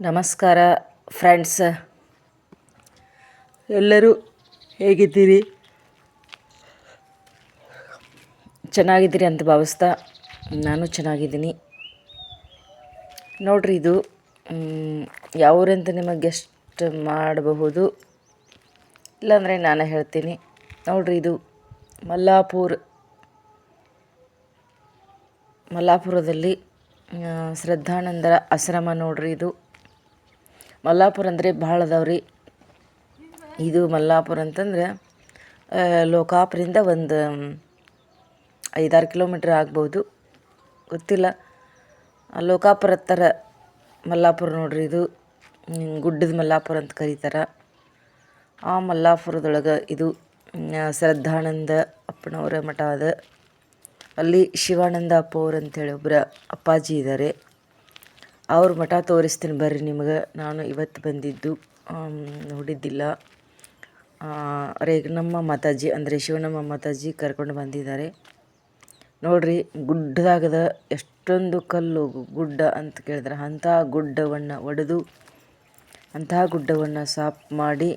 ನಮಸ್ಕಾರ ಫ್ರೆಂಡ್ಸ್. ಎಲ್ಲರೂ ಹೇಗಿದ್ದೀರಿ? ಚೆನ್ನಾಗಿದ್ದೀರಿ ಅಂತ ಭಾವಿಸ್ತಾ ನಾನು ಚೆನ್ನಾಗಿದ್ದೀನಿ. ನೋಡ್ರಿ ಇದು ಮ್, ಯಾವ ಊರಂತ ನಿಮಗೆ ಗೆಸ್ಟ್ ಮಾಡಬಹುದು? ಇಲ್ಲಾಂದರೆ ನಾನು ಹೇಳ್ತೀನಿ. ನೋಡ್ರಿ ಇದು ಮಲ್ಲಾಪುರ ಮಲ್ಲಾಪುರದಲ್ಲಿ ಶ್ರದ್ಧಾನಂದರ ಆಶ್ರಮ ನೋಡ್ರಿ ಇದು. ಮಲ್ಲಾಪುರ ಅಂದರೆ ಭಾಳ ಅದಾವ್ರಿ. ಇದು ಮಲ್ಲಾಪುರ ಅಂತಂದ್ರೆ ಲೋಕಾಪುರಿಂದ ಒಂದು ಐದಾರು ಕಿಲೋಮೀಟ್ರ್ ಆಗ್ಬೋದು. ಗೊತ್ತಿಲ್ಲ. ಲೋಕಾಪುರ ಥರ ಮಲ್ಲಾಪುರ ನೋಡ್ರಿ ಇದು. ಗುಡ್ಡದ ಮಲ್ಲಾಪುರ ಅಂತ ಕರೀತಾರೆ. ಆ ಮಲ್ಲಾಪುರದೊಳಗೆ ಇದು ಶ್ರದ್ಧಾನಂದ ಅಪ್ಪನವರ ಮಠ ಅದ. ಅಲ್ಲಿ ಶಿವಾನಂದ ಅಪ್ಪ ಅವ್ರು ಅಂತೇಳಿ ಒಬ್ಬರ ಅಪ್ಪಾಜಿ ಇದ್ದಾರೆ ಅವ್ರ ಮಠ ತೋರಿಸ್ತೀನಿ ಬರ್ರಿ ನಿಮ್ಗೆ. ನಾನು ಇವತ್ತು ಬಂದಿದ್ದು ನೋಡಿದ್ದಿಲ್ಲ. ರೇಗನಮ್ಮ ಮಾತಾಜಿ, ಅಂದರೆ ಶಿವನಮ್ಮ ಮಾತಾಜಿ ಕರ್ಕೊಂಡು ಬಂದಿದ್ದಾರೆ. ನೋಡ್ರಿ, ಗುಡ್ಡದಾಗದ ಎಷ್ಟೊಂದು ಕಲ್ಲು, ಗುಡ್ಡ ಅಂತ ಕೇಳಿದ್ರೆ ಅಂಥ ಗುಡ್ಡವನ್ನು ಒಡೆದು ಅಂತಹ ಗುಡ್ಡವನ್ನು ಸಾಫ್ ಮಾಡಿ,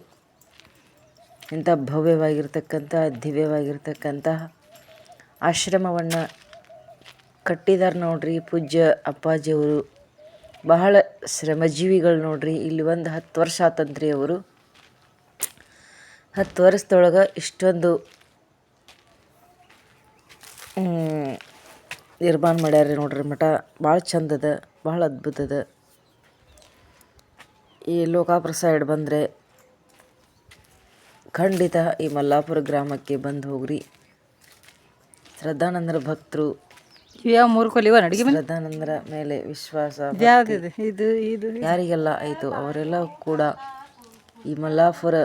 ಇಂಥ ಭವ್ಯವಾಗಿರ್ತಕ್ಕಂಥ ದಿವ್ಯವಾಗಿರ್ತಕ್ಕಂತಹ ಆಶ್ರಮವನ್ನು ಕಟ್ಟಿದಾರೆ ನೋಡ್ರಿ ಪೂಜ್ಯ ಅಪ್ಪಾಜಿಯವರು. ಬಹಳ ಶ್ರಮಜೀವಿಗಳು ನೋಡ್ರಿ. ಇಲ್ಲಿ ಒಂದು ಹತ್ತು ವರ್ಷ ಆತಂತ್ರಿ ಅವರು. ಹತ್ತು ವರ್ಷದೊಳಗೆ ಇಷ್ಟೊಂದು ನಿರ್ಮಾಣ ಮಾಡ್ಯಾರ ನೋಡ್ರಿ ಮಠ. ಭಾಳ ಚಂದದ ಭಾಳ ಅದ್ಭುತ ಅದ. ಈ ಲೋಕಾಪುರ ಸೈಡ್ ಬಂದರೆ ಖಂಡಿತ ಈ ಮಲ್ಲಾಪುರ ಗ್ರಾಮಕ್ಕೆ ಬಂದು ಹೋಗ್ರಿ. ಶ್ರದ್ಧಾನಂದರ ಭಕ್ತರು ಯಾವ ಮೂರು ಕೊಲಿವ ಅಡಿಗೆ ಮನೆ ಶ್ರದ್ಧಾನಂದರ ಮೇಲೆ ವಿಶ್ವಾಸ ಯಾವ್ದಿದೆ? ಇದು ಇದು ಯಾರಿಗೆಲ್ಲ ಆಯಿತು? ಅವರೆಲ್ಲ ಕೂಡ ಈ ಮಲ್ಲಾಪುರ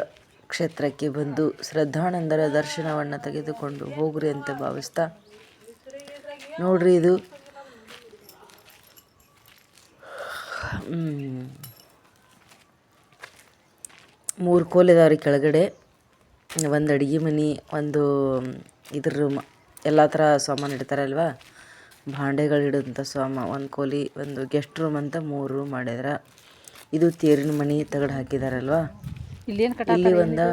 ಕ್ಷೇತ್ರಕ್ಕೆ ಬಂದು ಶ್ರದ್ಧಾನಂದರ ದರ್ಶನವನ್ನು ತೆಗೆದುಕೊಂಡು ಹೋಗ್ರಿ ಅಂತ ಭಾವಿಸ್ತಾ ನೋಡ್ರಿ ಇದು. ಮೂರು ಕೋಲಿದಾವ್ರಿ ಕೆಳಗಡೆ ಒಂದು ಅಡುಗೆ ಮನೆ ಒಂದು ಇದ್ರ ಮ- ಎಲ್ಲ ಥರ ಸಾಮಾನು ಇಡ್ತಾರಲ್ವ? ಭಾಂಡೆಗಳು ಇಡೋಂಥ ಸಾಮ ಒಂದು ಕೋಲಿ ಒಂದು ಗೆಸ್ಟ್ ರೂಮ್ ಅಂತ ಮೂರು ರೂಮ್ ಮಾಡ್ಯಾರ ಇದು ತೇರಿನ ಮನೆ ತಗಡು ಹಾಕಿದಾರಲ್ವಾ? ಇಲ್ಲಿ ಇಲ್ಲಿ ಒಂದು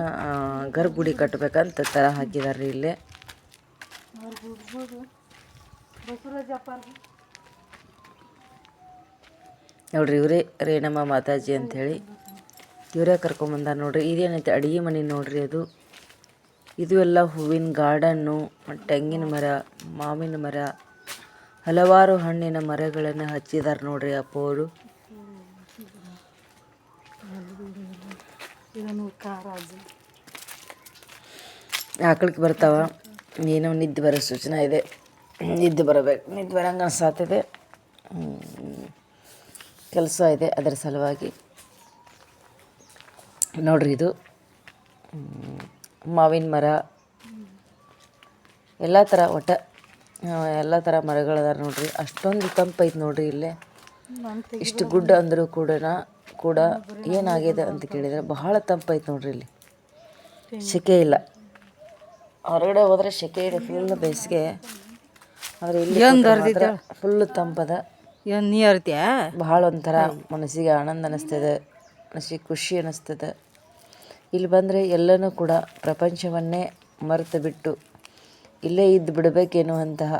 ಗರ್ಭಗುಡಿ ಕಟ್ಟಬೇಕಂತ ತರ ಹಾಕಿದಾರೆ ಇಲ್ಲಿ. ನೋಡ್ರಿ ಇವರೇ ರೇಣಮ್ಮ ಮಾತಾಜಿ ಅಂಥೇಳಿ. ಇವರೇ ಕರ್ಕೊಂಬಂದಾರ ನೋಡ್ರಿ. ಇದೇನೈತೆ ಅಡುಗೆ ಮನೆ ನೋಡ್ರಿ ಅದು. ಇದು ಎಲ್ಲ ಹೂವಿನ ಗಾರ್ಡನ್ನು ತೆಂಗಿನ ಮರ ಮಾವಿನ ಮರ. ಹಲವಾರು ಹಣ್ಣಿನ ಮರಗಳನ್ನು ಹಚ್ಚಿದಾರ ನೋಡ್ರಿ ಅಪ್ಪ ಅವರು. ಆಕಳಿಗೆ ಬರ್ತಾವ. ಏನೋ ನಿದ್ದೆ ಬರೋ ಸೂಚನೆ ಇದೆ. ನಿದ್ದೆ ಬರಬೇಕು. ನಿದ್ದೆ ಬರಂಗೆ ಅನ್ಸಾತಿದೆ. ಕೆಲಸ ಇದೆ ಅದರ ಸಲುವಾಗಿ. ನೋಡ್ರಿ ಇದು. ಮಾವಿನ ಮರ. ಎಲ್ಲ ಥರ ಒಟ್ಟ ಎಲ್ಲ ಥರ ಮರಗಳದಾರ ನೋಡ್ರಿ. ಅಷ್ಟೊಂದು ತಂಪೈತೆ ನೋಡ್ರಿ ಇಲ್ಲೇ. ಇಷ್ಟು ಗುಡ್ಡ ಅಂದರೂ ಕೂಡ ಕೂಡ ಏನಾಗಿದೆ ಅಂತ ಕೇಳಿದರೆ ಬಹಳ ತಂಪೈತೆ ನೋಡ್ರಿ ಇಲ್ಲಿ. ಸೆಕೆ ಇಲ್ಲ. ಹೊರಗಡೆ ಹೋದ್ರೆ ಸೆಕೆ ಇದೆ ಫುಲ್ ಬೇಸಿಗೆ. ಆದರೆ ಇಲ್ಲಿ ಫುಲ್ ತಂಪದ ಬಹಳ ಒಂಥರ ಮನಸ್ಸಿಗೆ ಆನಂದ ಅನಿಸ್ತದೆ ಮನಸ್ಸಿಗೆ ಖುಷಿ ಅನಿಸ್ತದೆ. ಇಲ್ಲಿ ಬಂದರೆ ಎಲ್ಲನೂ ಕೂಡ ಪ್ರಪಂಚವನ್ನೇ ಮರೆತು ಬಿಟ್ಟು ಇಲ್ಲೇ ಇದ್ದು ಬಿಡಬೇಕೆನ್ನುವಂತಹ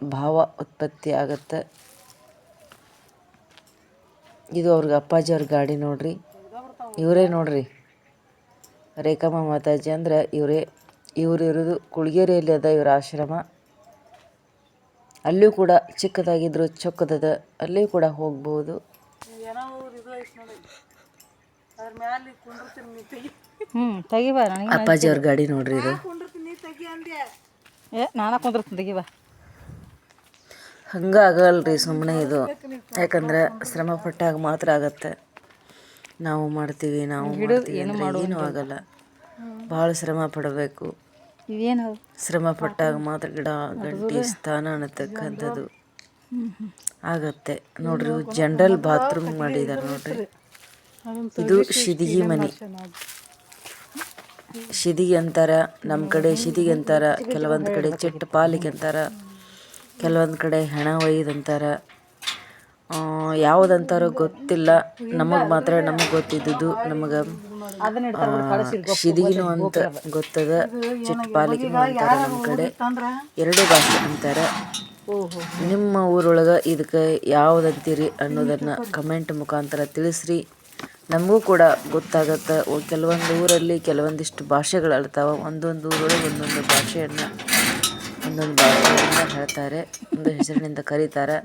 ಭಾವ ಉತ್ಪತ್ತಿ ಆಗುತ್ತೆ. ಇದು ಅವ್ರಿಗೆ ಅಪ್ಪಾಜಿ ಅವ್ರ ಗಾಡಿ ನೋಡ್ರಿ. ಇವರೇ ನೋಡ್ರಿ. ರೇಖಮ್ಮ ಮಾತಾಜಿ ಅಂದ್ರೆ ಇವರೇ ಇವರು ಇರೋದು ಕುಳ್ಗೇರಿಯಲ್ಲಿ ಅದ ಇವರ ಆಶ್ರಮ. ಅಲ್ಲೂ ಕೂಡ ಚಿಕ್ಕದಾಗಿದ್ರು ಚೊಕ್ಕದದ ಅಲ್ಲಿಯೂ ಕೂಡ ಹೋಗ್ಬೋದು. ಅಪ್ಪಾಜಿ ಅವ್ರ ಗಾಡಿ ನೋಡ್ರಿ ಇದು. ಏ ನಾನ ಕುಂದಿರ್ತೀನಿ ಹಂಗ ಹಂಗೆ ಆಗಲ್ರಿ ಸುಮ್ಮನೆ ಇದು. ಯಾಕಂದ್ರೆ ಶ್ರಮ ಪಟ್ಟಾಗ ಮಾತ್ರ ಆಗತ್ತೆ. ನಾವು ಮಾಡ್ತೀವಿ ನಾವು ಏನು ಏನು ಆಗಲ್ಲ. ಭಾಳ ಶ್ರಮ ಪಡಬೇಕು. ಇವೇನು? ಶ್ರಮ ಪಟ್ಟಾಗ ಮಾತ್ರ ಗಿಡ ಗಂಟಿ ಸ್ಥಾನ ಅನ್ನತಕ್ಕಂಥದ್ದು. ಆಗತ್ತೆ. ನೋಡ್ರಿ ಜನರಲ್ ಬಾತ್ರೂಮ್ ಮಾಡಿದಾರೆ ನೋಡ್ರಿ. ಇದು ಶಿದಿಗಿ ಮನೆ. ಶಿದಿಗೆ ಅಂತಾರ ನಮ್ಮ ಕಡೆ ಶಿದಿಗೆ ಅಂತಾರ ಕೆಲವೊಂದು ಕಡೆ ಚಿಟ್ಟ ಪಾಲಿಗೆ ಅಂತಾರ ಕೆಲವೊಂದು ಕಡೆ ಹೆಣ ಒಯ್ದು ಅಂತಾರ ಯಾವುದಂತಾರೋ ಗೊತ್ತಿಲ್ಲ. ನಮಗೆ ಮಾತ್ರ ನಮಗೆ ಗೊತ್ತಿದ್ದುದು ನಮಗೆ ಶಿದಿಗಿನು ಅಂತ ಗೊತ್ತದ. ಚಿಟ್ಟ ಅಂತಾರೆ ನಮ್ಮ ಕಡೆ. ಎರಡು ಭಾಷೆ ಅಂತಾರ. ನಿಮ್ಮ ಊರೊಳಗೆ ಇದಕ್ಕೆ ಯಾವುದಂತೀರಿ ಅನ್ನೋದನ್ನು ಕಮೆಂಟ್ ಮುಖಾಂತರ ತಿಳಿಸ್ರಿ. ನಮಗೂ ಕೂಡ ಗೊತ್ತಾಗತ್ತೆ. ಕೆಲವೊಂದು ಊರಲ್ಲಿ ಕೆಲವೊಂದಿಷ್ಟು ಭಾಷೆಗಳು ಅಳ್ತಾವ. ಒಂದೊಂದು ಊರೊಳಗೆ ಒಂದೊಂದು ಭಾಷೆಯನ್ನು ಒಂದೊಂದು ಭಾಷೆಯನ್ನು ಹೇಳ್ತಾರೆ. ಒಂದು ಹೆಸರಿನಿಂದ ಕರೀತಾರೆ.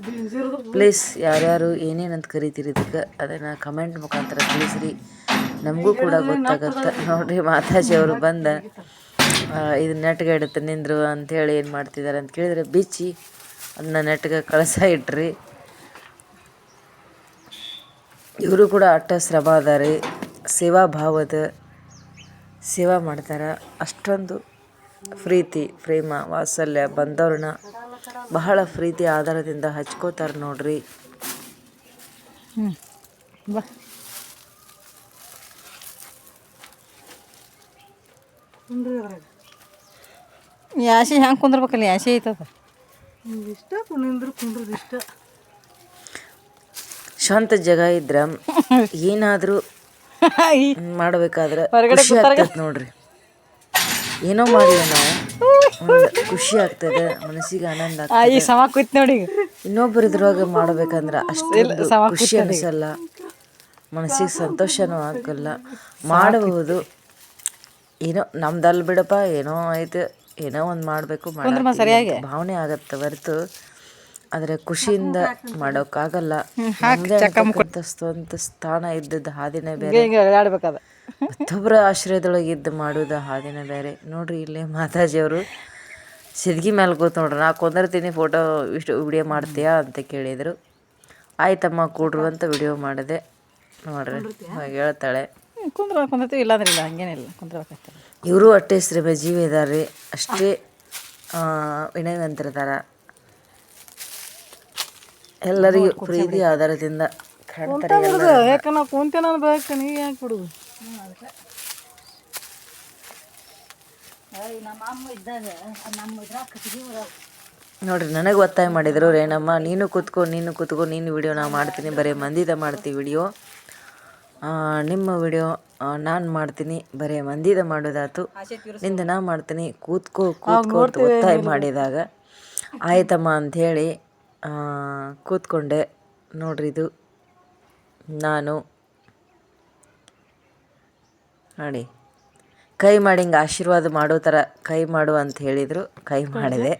ಪ್ಲೀಸ್ ಯಾರ್ಯಾರು ಏನೇನಂತ ಕರಿತೀರಿ ಇದಕ್ಕೆ? ಅದನ್ನು ಕಮೆಂಟ್ ಮುಖಾಂತರ ತಿಳಿಸ್ರಿ. ನಮಗೂ ಕೂಡ ಗೊತ್ತಾಗತ್ತೆ. ನೋಡಿರಿ ಮಾತಾಜಿ ಅವರು ಬಂದ ಇದು ನೆಟ್ಗೆ ಇಡುತ್ತೆ ನಿಂದ್ರು ಅಂಥೇಳಿ ಏನು ಮಾಡ್ತಿದ್ದಾರೆ ಅಂತ ಕೇಳಿದ್ರೆ ಬಿಚ್ಚಿ ಅದನ್ನ ನೆಟ್ಗೆ ಕಳಸ ಇಟ್ರಿ. ಇವರು ಕೂಡ ಅಟ್ಟ ಶ್ರಮ ರೀ ಸೇವಾ ಭಾವದ ಸೇವಾ ಮಾಡ್ತಾರೆ. ಅಷ್ಟೊಂದು ಪ್ರೀತಿ ಪ್ರೇಮ ವಾತ್ಸಲ್ಯ ಬಂದವ್ರನ್ನ ಬಹಳ ಪ್ರೀತಿ ಆಧಾರದಿಂದ ಹಚ್ಕೋತಾರೆ ನೋಡ್ರಿ. ಹ್ಞೂ ಬಾ. ಯಾಸಿ ಹೆಂಗೆ ಕುಂದ್ರಬೇಕಲ್ಲ? ಯಾಸಿ ಐತದ? ಇಷ್ಟ ಕುಂದ್ರ ಕುಂಡ್ರದು ಇಷ್ಟ. ಶಾಂತ ಜಾಗ ಇದ್ರ ಏನಾದ್ರೂ ಮಾಡ್ಬೇಕಾದ್ರೆ ಖುಷಿ ಆಗ್ತದೆ ನೋಡ್ರಿ. ಏನೋ ಮಾಡಿದ ನಾವು. ಖುಷಿ ಆಗ್ತದೆ ಮನಸ್ಸಿಗೆ ಆನಂದ ಆಗ್ತದೆ. ಈಗ ಸಮ ಕೂತ್ ನೋಡಿ. ಇನ್ನೊಬ್ಬರ ಇದ್ರೊಳಗೆ ಮಾಡ್ಬೇಕಂದ್ರೆ ಅಷ್ಟೇ ಖುಷಿ ಅನಿಸಲ್ಲ. ಮನಸ್ಸಿಗೆ ಸಂತೋಷನೂ ಆಗಲ್ಲ. ಮಾಡಬಹುದು ಏನೋ ನಮ್ದಲ್ಲಿ ಬಿಡಪ್ಪ ಏನೋ ಐತೆ ಏನೋ ಒಂದು ಮಾಡಬೇಕು ಭಾವನೆ ಆಗತ್ತೆ ಹೊರತು. ಆದರೆ ಖುಷಿಯಿಂದ ಮಾಡೋಕ್ಕಾಗಲ್ಲ. ಅಂತ ಸ್ವಂತ ಸ್ಥಾನ ಇದ್ದದ್ದು ಹಾದಿನೇ ಬೇರೆ. ಮತ್ತೊಬ್ಬರ ಆಶ್ರಯದೊಳಗೆ ಇದ್ದು ಮಾಡೋದು ಹಾದಿನೇ ಬೇರೆ. ನೋಡ್ರಿ ಇಲ್ಲಿ ಮಾತಾಜಿಯವರು. ಸಿದ್ಗಿ ಮೇಲೆ ಕೂತ್ ನೋಡ್ರಿ ನಾ ಕೊಂದಿರ್ತೀನಿ ಫೋಟೋ ಇಷ್ಟು ವಿಡಿಯೋ ಮಾಡ್ತೀಯಾ? ಅಂತ ಕೇಳಿದರು. ಆಯ್ತಮ್ಮ ಕೂಡ್ರು ಅಂತ ವಿಡಿಯೋ ಮಾಡಿದೆ. ನೋಡ್ರಿ ಹಾಗೆ ಹೇಳ್ತಾಳೆ. ಕುಂದ್ರ ಕುಂದಿರ್ತೀವಿ. ಇಲ್ಲಾಂದ್ರೆ ಇಲ್ಲ ಹಂಗೇನಿಲ್ಲ ಕುಂದ್ರ ಇವರು ಅಷ್ಟೇ ಶ್ರೀಮ ಜೀವಿ ಇದಾರೆ ಅಷ್ಟೇ ಎಲ್ಲರಿಗೂ ಪ್ರೀತಿ ಆಧಾರದಿಂದ ಕಾಣ್ತಾರೆ ಎಲ್ಲ ಯಾಕೆ ನಾವು ಕುಂತೇನ ಬೇಕು ನೀ ಯಾಕೆ ಬಿಡುದು? ನೋಡ್ರಿ ನನಗೆ ಒತ್ತಾಯ ಮಾಡಿದ್ರು ರೇಣಮ್ಮ ನೀನು ಕೂತ್ಕೋ ನೀನು ಕೂತ್ಕೋ ನೀನು ವಿಡಿಯೋ ನಾ ಮಾಡ್ತೀನಿ ಬರೀ ಮಂದಿದ ಮಾಡ್ತೀವಿ ವಿಡಿಯೋ. ನಿಮ್ಮ ವಿಡಿಯೋ ನಾನು ಮಾಡ್ತೀನಿ ಬರೀ ಮಂದಿದ ಮಾಡೋದಾತು. ನಿಂದ ನಾ ಮಾಡ್ತೀನಿ ಕೂತ್ಕೋ ಕೂತ್ಕೋ ಅಂತ ಒತ್ತಾಯ ಮಾಡಿದಾಗ. ಆಯ್ತಮ್ಮ ಅಂಥೇಳಿ ಕೂತ್ಕೊಂಡೆ. ನೋಡ್ರಿ ಇದು. ನಾನು. ನೋಡಿ. ಕೈ ಮಾಡಿ ಹಿಂಗೆ ಆಶೀರ್ವಾದ ಮಾಡೋ ಥರ ಕೈ ಮಾಡು ಅಂತ ಹೇಳಿದರು. ಕೈ ಮಾಡಿದೆ.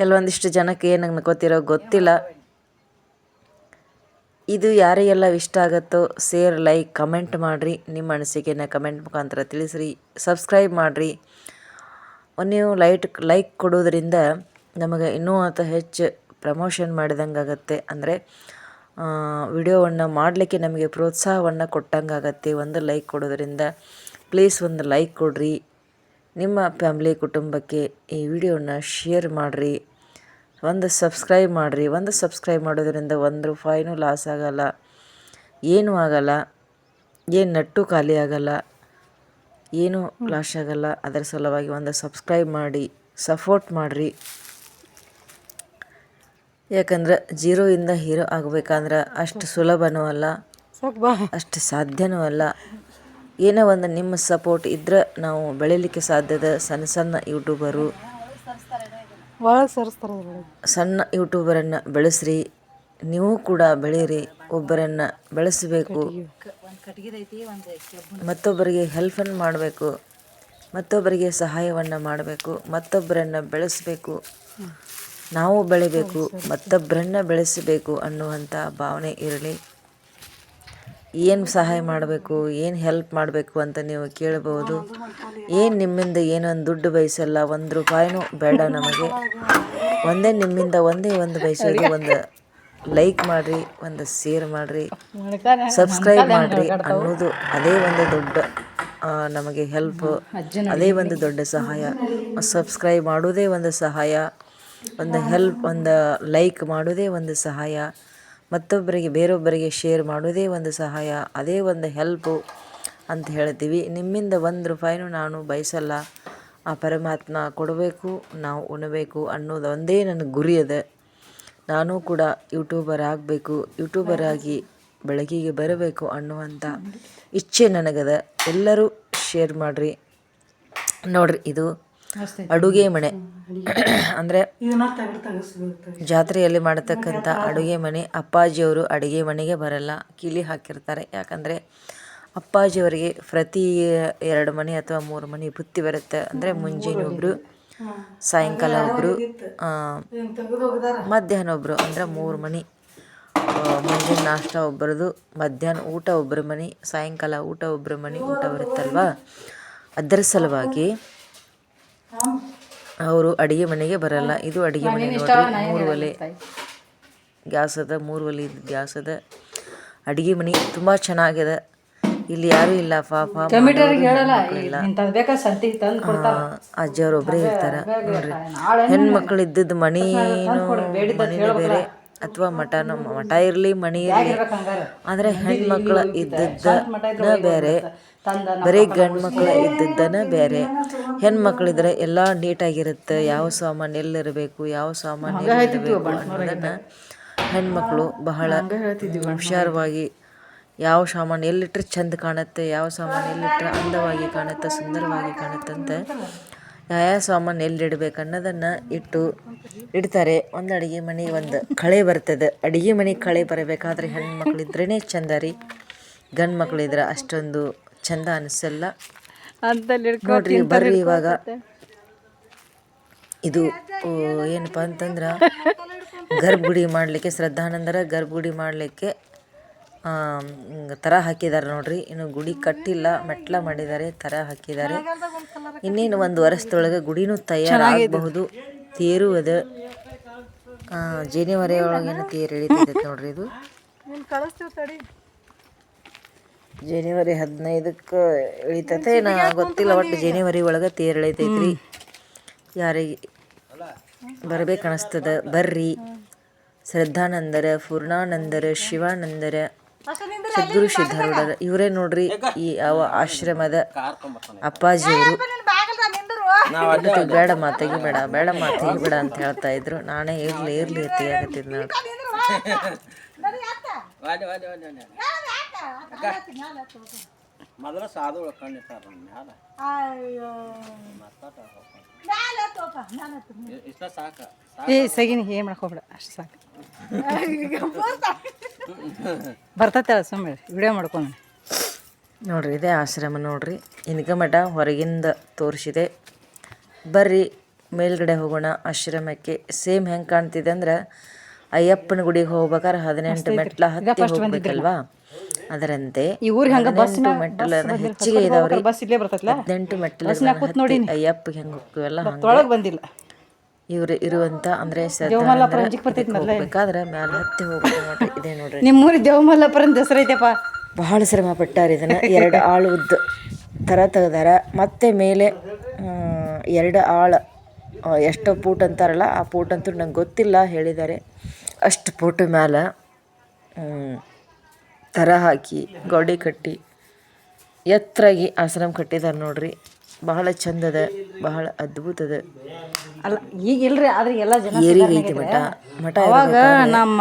ಕೆಲವೊಂದಿಷ್ಟು ಜನಕ್ಕೆ ಏನು ಗೊತ್ತಿರೋ ಗೊತ್ತಿಲ್ಲ. ಇದು ಯಾರಿಗೆಲ್ಲ ಇಷ್ಟ ಆಗುತ್ತೋ ಶೇರ್, ಲೈಕ್, ಕಮೆಂಟ್ ಮಾಡಿರಿ. ನಿಮ್ಮ ಅನಿಸಿಕೆನ ಕಮೆಂಟ್ ಮುಖಾಂತರ ತಿಳಿಸ್ರಿ. ಸಬ್ಸ್ಕ್ರೈಬ್ ಮಾಡಿರಿ. ನೀವು ಲೈಟ್, ಲೈಕ್ ಕೊಡೋದ್ರಿಂದ ನಮಗೆ ಇನ್ನೂ ಅತ ಹೆಚ್ಚು ಪ್ರಮೋಷನ್ ಮಾಡಿದಂಗೆ ಆಗುತ್ತೆ. ಅಂದರೆ ವಿಡಿಯೋವನ್ನು ಮಾಡಲಿಕ್ಕೆ ನಮಗೆ ಪ್ರೋತ್ಸಾಹವನ್ನು ಕೊಟ್ಟಂಗಾಗತ್ತೆ ಒಂದು ಲೈಕ್ ಕೊಡೋದ್ರಿಂದ ಪ್ಲೀಸ್ ಒಂದು ಲೈಕ್ ಕೊಡ್ರಿ. ನಿಮ್ಮ ಫ್ಯಾಮ್ಲಿ ಕುಟುಂಬಕ್ಕೆ ಈ ವಿಡಿಯೋನ ಶೇರ್ ಮಾಡಿರಿ. ಒಂದು ಸಬ್ಸ್ಕ್ರೈಬ್ ಮಾಡಿರಿ. ಒಂದು ಸಬ್ಸ್ಕ್ರೈಬ್ ಮಾಡೋದರಿಂದ ಒಂದು ರೂಪಾಯಿನೂ ಲಾಸ್ ಆಗಲ್ಲ. ಏನೂ ಆಗಲ್ಲ. ಏನು ನಟ್ಟು ಖಾಲಿ ಆಗೋಲ್ಲ. ಏನೂ ಲಾಸ್ ಆಗಲ್ಲ. ಅದರ ಸಲುವಾಗಿ ಒಂದು ಸಬ್ಸ್ಕ್ರೈಬ್ ಮಾಡಿ, ಸಪೋರ್ಟ್ ಮಾಡಿರಿ. ಯಾಕಂದ್ರೆ ಜೀರೋಯಿಂದ ಹೀರೋ ಆಗ್ಬೇಕಂದ್ರೆ ಅಷ್ಟು ಸುಲಭನೂ ಅಲ್ಲ. ಅಷ್ಟು ಸಾಧ್ಯನೂ ಅಲ್ಲ. ಏನೋ ಒಂದು ನಿಮ್ಮ ಸಪೋರ್ಟ್ ಇದ್ರೆ ನಾವು ಬೆಳೀಲಿಕ್ಕೆ ಸಾಧ್ಯದ ಸಣ್ಣ ಸಣ್ಣ ಯೂಟ್ಯೂಬರು ಸಣ್ಣ ಯೂಟ್ಯೂಬರನ್ನು ಬೆಳೆಸ್ರಿ. ನೀವು ಕೂಡ ಬೆಳೀರಿ. ಒಬ್ಬರನ್ನು ಬೆಳೆಸಬೇಕು. ಮತ್ತೊಬ್ಬರಿಗೆ ಹೆಲ್ಪನ್ನು ಮಾಡಬೇಕು. ಮತ್ತೊಬ್ಬರಿಗೆ ಸಹಾಯವನ್ನು ಮಾಡಬೇಕು. ಮತ್ತೊಬ್ಬರನ್ನು ಬೆಳೆಸಬೇಕು. ನಾವು ಬೆಳಿಬೇಕು ಮತ್ತೊಬ್ಬರನ್ನ ಬೆಳೆಸಬೇಕು ಅನ್ನುವಂಥ ಭಾವನೆ ಇರಲಿ. ಏನು ಸಹಾಯ ಮಾಡಬೇಕು ಏನು ಹೆಲ್ಪ್ ಮಾಡಬೇಕು ಅಂತ ನೀವು ಕೇಳಬಹುದು ಏನು ನಿಮ್ಮಿಂದ ಏನೊಂದು ದುಡ್ಡು ಬಯಸಲ್ಲ ಒಂದು ರೂಪಾಯಿನೂ ಬೇಡ ನಮಗೆ. ಒಂದೇ ನಿಮ್ಮಿಂದ ಒಂದೇ ಒಂದು ಬಯಸೋದು ಒಂದು ಲೈಕ್ ಮಾಡಿರಿ ಒಂದು ಶೇರ್ ಮಾಡಿರಿ ಸಬ್ಸ್ಕ್ರೈಬ್ ಮಾಡಿರಿ ಅನ್ನೋದು ಅದೇ ಒಂದು ದೊಡ್ಡ ನಮಗೆ ಹೆಲ್ಪ್ ಅದೇ ಒಂದು ದೊಡ್ಡ ಸಹಾಯ. ಸಬ್ಸ್ಕ್ರೈಬ್ ಮಾಡೋದೇ ಒಂದು ಸಹಾಯ. ಒಂದು ಹೆಲ್ಪ್ ಒಂದು ಲೈಕ್ ಮಾಡೋದೇ ಒಂದು ಸಹಾಯ. ಮತ್ತೊಬ್ಬರಿಗೆ, ಬೇರೊಬ್ಬರಿಗೆ ಶೇರ್ ಮಾಡೋದೇ ಒಂದು ಸಹಾಯ. ಅದೇ ಒಂದು ಹೆಲ್ಪು ಅಂತ ಹೇಳ್ತೀವಿ. ನಿಮ್ಮಿಂದ ಒಂದು ರೂಪಾಯಿನೂ ನಾನು ಬಯಸಲ್ಲ. ಆ ಪರಮಾತ್ಮ ಕೊಡಬೇಕು, ನಾವು ಉಣಬೇಕು ಅನ್ನೋದು ಒಂದೇ ನನ್ನ ಗುರಿ ಅದ. ನಾನು ಕೂಡ ಯೂಟ್ಯೂಬರ್ ಆಗಬೇಕು ಯೂಟ್ಯೂಬರ್ ಆಗಿ ಬೆಳಕಿಗೆ ಬರಬೇಕು ಅನ್ನುವಂಥ ಇಚ್ಛೆ ನನಗದ. ಎಲ್ಲರೂ ಶೇರ್ ಮಾಡಿರಿ. ನೋಡ್ರಿ, ಇದು ಅಡುಗೆ ಮನೆ. ಅಂದರೆ ಜಾತ್ರೆಯಲ್ಲಿ ಮಾಡತಕ್ಕಂಥ ಅಡುಗೆ ಮನೆ ಅಪ್ಪಾಜಿಯವರು ಅಡುಗೆ ಮನೆಗೆ ಬರಲ್ಲ ಕೀಲಿ ಹಾಕಿರ್ತಾರೆ. ಯಾಕಂದರೆ ಅಪ್ಪಾಜಿಯವರಿಗೆ ಪ್ರತಿ ಎರಡು ಮನೆ ಅಥವಾ ಮೂರು ಮನೆ ಬುತ್ತಿ ಬರುತ್ತೆ. ಅಂದರೆ ಮುಂಜಾನೆ ಒಬ್ಬರು ಸಾಯಂಕಾಲ ಒಬ್ಬರು ಮಧ್ಯಾಹ್ನ ಒಬ್ಬರು ಅಂದರೆ ಮೂರು ಮನೆ. ಮುಂಜಾನೆ ನಾಷ್ಟ ಒಬ್ಬರದು ಮಧ್ಯಾಹ್ನ ಊಟ ಒಬ್ಬರ ಮನೆ ಸಾಯಂಕಾಲ ಊಟ ಒಬ್ಬರ ಮನೆ ಊಟ ಬರುತ್ತಲ್ವಾ? ಅದರ ಸಲುವಾಗಿ ಅವರು ಅಡುಗೆ ಮನೆಗೆ ಬರಲ್ಲ. ಇದು ಅಡಿಗೆ ಮನೆ ನೋಡ್ರಿ ಮೂರು ಒಲೆ. ಗ್ಯಾಸ್ ಅದ ಮೂರು ಒಲೆ ಗ್ಯಾಸ್ ಅದ ಅಡಿಗೆ ಮನೆ ತುಂಬ ಚೆನ್ನಾಗಿದೆ. ಇಲ್ಲಿ ಯಾರು ಇಲ್ಲ. ಪಾಪ ಅಜ್ಜಿಯವ್ರು ಒಬ್ಬರೇ ಇರ್ತಾರೆ. ನೋಡ್ರಿ. ಹೆಣ್ಮಕ್ಳು ಇದ್ದದ್ದು ಮನೆ ಬೇರೆ. ಅಥವಾ ಮಠನ ಮಠ ಇರಲಿ ಮಣಿ ಇರಲಿ ಆದರೆ ಹೆಣ್ಮಕ್ಳು ಇದ್ದದ್ದನ ಬೇರೆ ಬರೀ ಗಂಡು ಮಕ್ಳು ಇದ್ದದ್ದನ ಬೇರೆ. ಹೆಣ್ಮಕ್ಳಿದ್ರೆ ಎಲ್ಲ ನೀಟಾಗಿರುತ್ತೆ ಯಾವ ಸಾಮಾನು ಎಲ್ಲಿರಬೇಕು ಯಾವ ಸಾಮಾನು ಎಲ್ಲಿರಬೇಕು ಅನ್ನೋದನ್ನು ಹೆಣ್ಮಕ್ಳು ಬಹಳ ಹುಷಾರವಾಗಿ ಯಾವ ಸಾಮಾನು ಎಲ್ಲಿಟ್ರೆ ಚಂದ ಕಾಣುತ್ತೆ ಯಾವ ಸಾಮಾನು ಎಲ್ಲಿಟ್ರೆ ಅಂದವಾಗಿ ಕಾಣುತ್ತೆ ಸುಂದರವಾಗಿ ಕಾಣುತ್ತೆ ಅಂತ ಯಾವ ಸಾಮಾನು ಎಲ್ಲಿಡ್ಬೇಕು ಅನ್ನೋದನ್ನು ಇಟ್ಟು ಇಡ್ತಾರೆ. ಒಂದು ಅಡುಗೆ ಮನೆ ಒಂದು ಕಳೆ ಬರ್ತದೆ. ಅಡುಗೆ ಮನೆ ಕಳೆ ಬರಬೇಕಾದ್ರೆ ಹೆಣ್ಮಕ್ಳು ಇದ್ರೇ ಚಂದ ರೀ. ಗಂಡು ಮಕ್ಳಿದ್ರೆ ಅಷ್ಟೊಂದು ಚಂದ ಅನಿಸಲ್ಲ. ನೋಡ್ರಿ ಬರ್ರಿ ಇವಾಗ. ಇದು ಏನಪ್ಪ ಅಂತಂದ್ರೆ ಗರ್ಭಗುಡಿ ಮಾಡಲಿಕ್ಕೆ ಶ್ರದ್ಧಾನಂದರ ಗರ್ಭಗುಡಿ ಮಾಡಲಿಕ್ಕೆ ಥರ ಹಾಕಿದ್ದಾರೆ ನೋಡ್ರಿ. ಇನ್ನು ಗುಡಿ ಕಟ್ಟಿಲ್ಲ, ಮೆಟ್ಲ ಮಾಡಿದ್ದಾರೆ ತರ ಹಾಕಿದ್ದಾರೆ ಇನ್ನೇನು ಒಂದು ವರ್ಷದೊಳಗೆ ಗುಡಿನೂ ತಯಾರಾಗಬಹುದು. ತೇರು ಅದ. ಜನವರಿ ಒಳಗೇನು ತೇರು ಎಳಿತೈತೆ ನೋಡ್ರಿ ಇದು. ಜನವರಿ ಹದಿನೈದಕ್ಕೆ ಎಳಿತೈತೆ ನಾ ಗೊತ್ತಿಲ್ಲ ಒಟ್ಟು ಜನವರಿ ಒಳಗೆ ತೇರು ಎಳಿತೈತ್ರಿ. ಯಾರಿಗೆ ಬರ್ಬೇಕು ಅನಿಸ್ತದ? ಬರ್ರಿ. ಶ್ರದ್ಧಾನಂದರ, ಪೂರ್ಣಾನಂದರ, ಶಿವಾನಂದರ. ಸದ್ಗುರು ಸಿದ್ಧಾರೂಢರ ಇವರೇ ನೋಡ್ರಿ ಈ ಅವ ಆಶ್ರಮದ ಅಪ್ಪಾಜಿಯವರು. ಅದಕ್ಕೆ ಬೇಡ ಮಾತಿಗೆ ಬೇಡ ಬೇಡ ಮಾತಿಗೆ ಬೇಡ ಅಂತ ಹೇಳ್ತಾ ಇದ್ರು. ನಾನೇ ಇರ್ಲಿ ಇರ್ಲಿ ಅಂತ ಹೇಳಕತ್ತಿದ್ ನೋಡಿ. ಮೊದಲ ಸಾಧು ಉಳ್ಕೊಂಡಿರ್ತಾರ ಮ್ಯಾಲ ಇಷ್ಟ ಸಾಕ ಏ ಸಗಿನಿ ಏನ್ ಮಾಡ್ಕೋಬೇಡ ಅಷ್ಟು ಸಾಕು ಬರ್ತೈತೆ ಸುಮ್ಮನೆ ವಿಡಿಯೋ ಮಾಡ್ಕೊಂಡು ನೋಡ್ರಿ ಇದೇ ಆಶ್ರಮ ನೋಡ್ರಿ. ಇನ್ಕಮಠ ಹೊರಗಿಂದ ತೋರಿಸಿದೆ. ಬರ್ರಿ ಮೇಲ್ಗಡೆ ಹೋಗೋಣ. ಆಶ್ರಮಕ್ಕೆ ಸೇಮ್ ಹೆಂಗೆ ಕಾಣ್ತಿದೆ ಅಂದ್ರೆ ಅಯ್ಯಪ್ಪನ ಗುಡಿಗೆ ಹೋಗ್ಬೇಕಾದ್ರೆ ಹದಿನೆಂಟು ಮೆಟ್ಲ ಹತ್ತಿ ಹೋಗ್ಬೇಕಲ್ವಾ? ಅದರಂತೆ ಹದಿನೆಂಟು ಮೆಟ್ಟಲ ಹೆಚ್ಚಿಗೆ ಇದಾವ್ರಿ. ಬಸ್ ಇಲ್ಲೇ ಬರ್ತೈತಲ್ಲ ಹದಿನೆಂಟು ಮೆಟ್ಟಲ ಅಯ್ಯಪ್ಪ ಹೆಂಗೆ ಹೋಗ್ತೀವಲ್ಲ ಹಂಗೆ ಬಂದಿಲ್ಲ. ಇವ್ರು ಇರುವಂತ ಅಂದ್ರೆ ಹೋಗ್ಬೇಕಾದ್ರೆ ಮ್ಯಾಲ ಹತ್ತಿ ಹೋಗ್ಬೇಕು ನೋಡ್ರಿ ಇದೇ ನೋಡ್ರಿ. ನಿಮ್ಮೂರಿ ದೇವಮಲ್ಲಪ್ಪರ ದಸರಾ ಐತೆಪ್ಪ. ಬಹಳ ಶ್ರಮ ಪಟ್ಟಾರ ಇದನ್ನ. ಎರಡು ಆಳು ಉದ್ದ ತರ ತೆಗ್ದಾರ. ಮತ್ತೆ ಮೇಲೆ ಎರಡು ಆಳು ಎಷ್ಟೋ ಫೂಟ್ ಅಂತಾರಲ್ಲ ಆ ಪೂಟ್ ಅಂತೂ ನಂಗೆ ಗೊತ್ತಿಲ್ಲ ಹೇಳಿದ್ದಾರೆ ಅಷ್ಟು ಪೂಟ್ ಮ್ಯಾಲ ಥರ ಹಾಕಿ ಗೋಡೆ ಕಟ್ಟಿ. ಎತ್ತರಾಗಿ ಆಶ್ರಮ ಕಟ್ಟಿದ್ದಾರೆ ನೋಡ್ರಿ. ಬಹಳ ಚಂದದ ಬಹಳ ಅದ್ಭುತದ. ಅಲ್ಲ ಈಗ ಇಲ್ರಿ ಆದ್ರೆ ಎಲ್ಲ ಜನ ಮಠ. ಮಠ ಅವಾಗ ನಮ್ಮ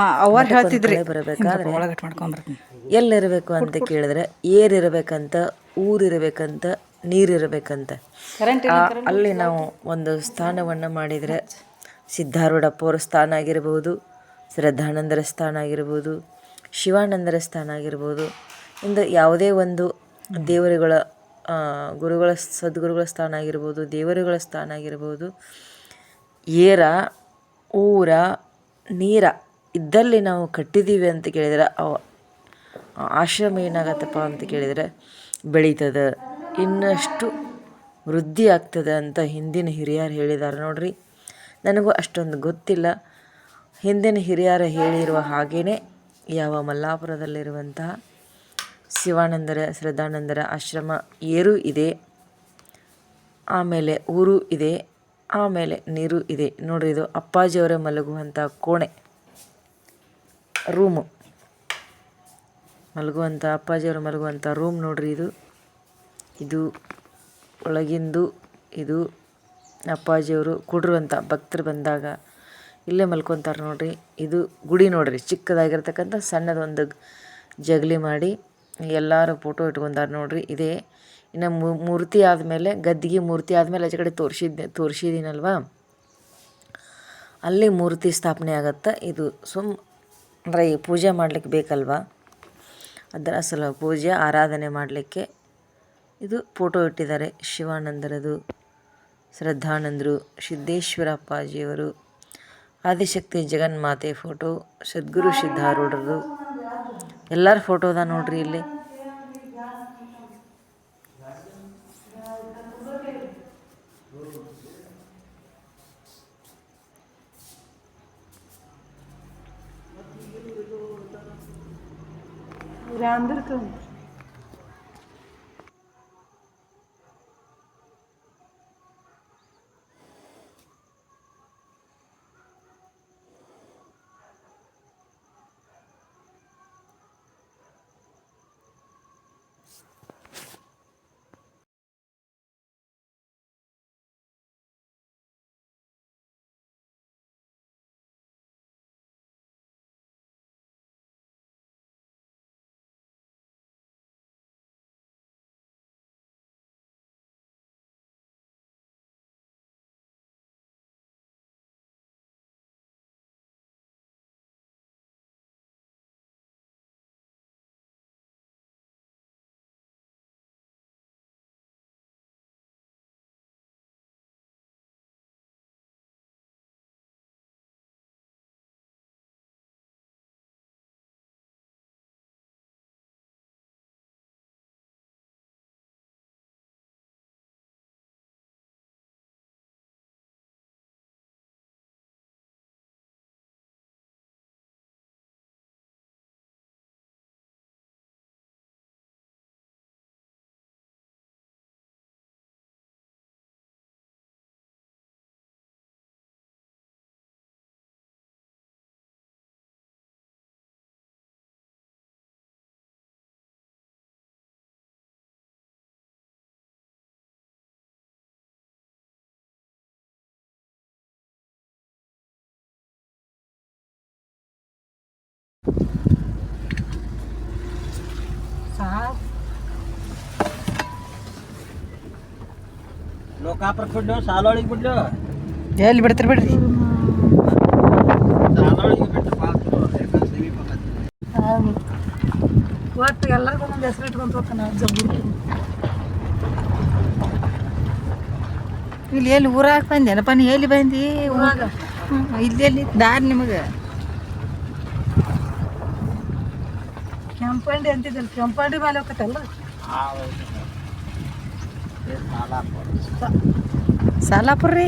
ಹೇಳ್ತಿದ್ರಿ. ಬರಬೇಕಾದ್ರೆ ಒಳಗಟ್ ಮಾಡ್ಕೊಂಡ್ಬರ್ತೀನಿ ಎಲ್ಲಿರಬೇಕು ಅಂತ ಕೇಳಿದ್ರೆ ಏರಿರಬೇಕಂತ ಊರಿರಬೇಕಂತ ನೀರಿರಬೇಕಂತ ಅಲ್ಲಿ ನಾವು ಒಂದು ಸ್ಥಾನವನ್ನು ಮಾಡಿದರೆ ಸಿದ್ಧಾರೂಢಪ್ಪವ್ರ ಸ್ಥಾನ ಆಗಿರ್ಬೋದು ಶ್ರದ್ಧಾನಂದರ ಸ್ಥಾನ ಆಗಿರ್ಬೋದು ಶಿವಾನಂದರ ಸ್ಥಾನ ಆಗಿರ್ಬೋದು, ಇಂದ ಯಾವುದೇ ಒಂದು ದೇವರುಗಳ ಗುರುಗಳ, ಸದ್ಗುರುಗಳ ಸ್ಥಾನ ಆಗಿರ್ಬೋದು, ದೇವರುಗಳ ಸ್ಥಾನ ಆಗಿರ್ಬೋದು, ಏರ, ಊರ, ನೀರ ಇದ್ದಲ್ಲಿ ನಾವು ಕಟ್ಟಿದ್ದೀವಿ ಅಂತ ಕೇಳಿದರೆ, ಅವ, ಆಶ್ರಮ ಏನಾಗತ್ತಪ್ಪ ಅಂತ ಕೇಳಿದರೆ, ಬೆಳೀತದೆ, ಇನ್ನಷ್ಟು ವೃದ್ಧಿ ಆಗ್ತದೆ ಅಂತ ಹಿಂದಿನ ಹಿರಿಯರು ಹೇಳಿದ್ದಾರೆ ನೋಡ್ರಿ. ನನಗೂ ಅಷ್ಟೊಂದು ಗೊತ್ತಿಲ್ಲ. ಹಿಂದಿನ ಹಿರಿಯರು ಹೇಳಿರುವ ಹಾಗೇ ಯಾವ ಮಲ್ಲಾಪುರದಲ್ಲಿರುವಂತಹ ಶಿವಾನಂದರ ಶ್ರದ್ಧಾನಂದರ ಆಶ್ರಮ ಏರು ಇದೆ, ಆಮೇಲೆ ಊರು ಇದೆ, ಆಮೇಲೆ ನೀರು ಇದೆ. ನೋಡ್ರಿ ಇದು ಅಪ್ಪಾಜಿಯವರೇ ಮಲಗುವಂಥ ಕೋಣೆ, ರೂಮು. ಮಲಗುವಂಥ, ಅಪ್ಪಾಜಿಯವರು ಮಲಗುವಂಥ ರೂಮ್ ನೋಡ್ರಿ ಇದು. ಇದು ಒಳಗಿಂದು ಇದು ಅಪ್ಪಾಜಿಯವರು ಕೊಡಿರುವಂಥ ಭಕ್ತರು ಬಂದಾಗ ಇಲ್ಲೇ ಮಲ್ಕೊತಾರೆ ನೋಡ್ರಿ. ಇದು ಗುಡಿ ನೋಡ್ರಿ, ಚಿಕ್ಕದಾಗಿರ್ತಕ್ಕಂಥ ಸಣ್ಣದೊಂದು ಜಗಲಿ ಮಾಡಿ ಎಲ್ಲರೂ ಫೋಟೋ ಇಟ್ಕೊಂಡಾರ ನೋಡ್ರಿ. ಇದೇ ಇನ್ನು ಮೂರ್ತಿ ಆದಮೇಲೆ, ಗದ್ದಿಗೆ ಮೂರ್ತಿ ಆದಮೇಲೆ ಆಚೆ ಕಡೆ ತೋರಿಸಿದ್ದೆ ತೋರಿಸಿದ್ದೀನಲ್ವಾ ಅಲ್ಲಿ ಮೂರ್ತಿ ಸ್ಥಾಪನೆ ಆಗತ್ತೆ. ಇದು ಸುಮ್ ಅಂದರೆ ಈ ಪೂಜೆ ಮಾಡ್ಲಿಕ್ಕೆ ಬೇಕಲ್ವ? ಅದರ ಸಲ ಪೂಜೆ, ಆರಾಧನೆ ಮಾಡಲಿಕ್ಕೆ ಇದು ಫೋಟೋ ಇಟ್ಟಿದ್ದಾರೆ. ಶಿವಾನಂದರದು, ಶ್ರದ್ಧಾನಂದರು ಸಿದ್ದೇಶ್ವರ ಅಪ್ಪಾಜಿಯವರು ಆದಿಶಕ್ತಿ ಜಗನ್ಮಾತೆ ಫೋಟೋ ಸದ್ಗುರು ಸಿದ್ಧಾರೂಢರದು. ಎಲ್ಲರ ಫೋಟೋ ಅದ ನೋಡ್ರಿ ಇಲ್ಲಿ. ಸಾಸ್ ಲೋಕಾಪುರಕ್ಕೆ ಬಿಡ್ಲು ಸಾಲೊಳಗೆ ಬಿಡ್ಲು ಎಲ್ಲಿ ಬಿಡ್ತೀರಿ ಬಿಡ್ರಿ? ಸಾಲೊಳಗೆ ಬಿಟ್ಟು ಒಟ್ಟು ಎಲ್ಲರಿಗೂ ಒಂದೊಂದು ಹೆಸರು ಇಟ್ಕೊಂತ ಹೋಗ್ತಾನೆ ಜಬ್ಬು ಇಲ್ಲಿ ಎಲ್ಲಿ ಊರಾಗ ಬಂದೇನಪ್ಪ ನೀ? ಎಲ್ಲಿ ಬಂದಿ? ಇಲ್ಲಿ ಎಲ್ಲಿ ದಾರಿ ನಿಮಗೆ? ಕೆಂಪಂಡಿ ಅಂತಿದ್ದಲ್ಲಿ ಕೆಂಪಾಂಡಿ ಮೇಲೆ ಹೋಗತ್ತಲ್ಲ. ಸಾಲಾಪುರ. ರೀ